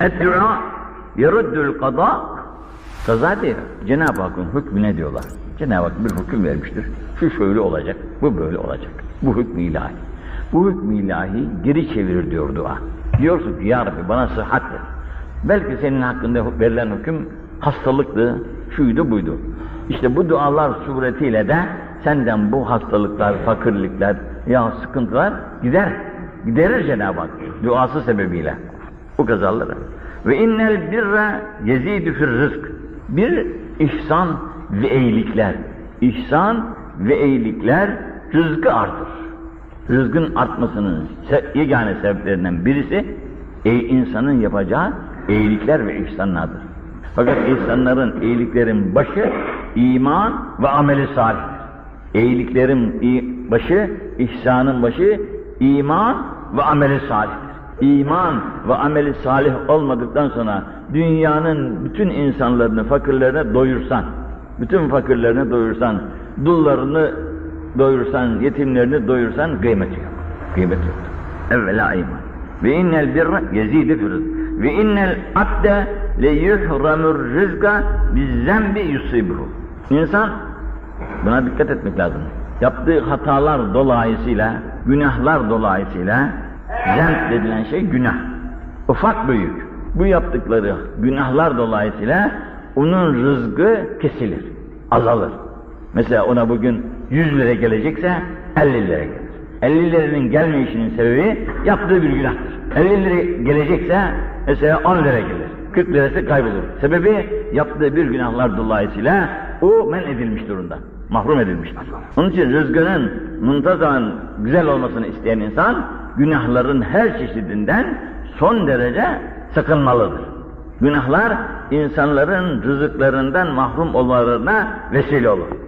Eddua yeruddül kada kaza değil. Cenab-ı Hakk'ın hükmü ne diyorlar? Cenab-ı Hak bir hüküm vermiştir. Şu şöyle olacak, bu böyle olacak. Bu hükmü ilahi. Bu hükmü ilahi geri çevirir diyor dua. Diyorsun ki ya Rabbi bana sıhhat ver. Belki senin hakkında verilen hüküm hastalıktı, şuydu buydu. İşte bu dualar suretiyle de senden bu hastalıklar, fakirlikler ya sıkıntılar gider. Giderir Cenab-ı Hak duası sebebiyle. Bu kazaları. Ve innel birre yezidu fir rızk. Bir ihsan ve iyilikler. İhsan ve iyilikler rızkı artır. Rızkın artmasının yegane sebeplerinden birisi ey insanın yapacağı iyilikler ve ihsanlardır. Fakat ihsanların, iyiliklerin başı iman ve ameli salihtir. İyiliklerin i- başı, ihsanın başı iman ve ameli salihtir. İman ve ameli salih olmadıktan sonra dünyanın bütün insanlarını, fakirlerine doyursan, bütün fakirlerine doyursan, dullarını doyursan, yetimlerini doyursan kıymeti yok. Kıymeti yok. Evvela iman. Ve innel birra yezide fir rızk. Ve innel abde le yuhramur rızka bizzembi yusibuhu. İnsan buna dikkat etmek lazım. Yaptığı hatalar dolayısıyla, günahlar dolayısıyla zemp dedilen şey günah. Ufak büyük. Bu yaptıkları günahlar dolayısıyla onun rızkı kesilir, azalır. Mesela ona bugün 100 lira gelecekse 50 lira gelir. 50 liranın gelmeyişinin sebebi yaptığı bir günahtır. 50 lira gelecekse mesela 10 lira gelir. 40 lirası kaybolur. Sebebi yaptığı bir günahlar dolayısıyla o men edilmiş durumda. Mahrum edilmiştir. Onun için rızkının muntazaman güzel olmasını isteyen insan günahların her çeşidinden son derece sakınmalıdır. Günahlar insanların rızıklarından mahrum olmalarına vesile olur.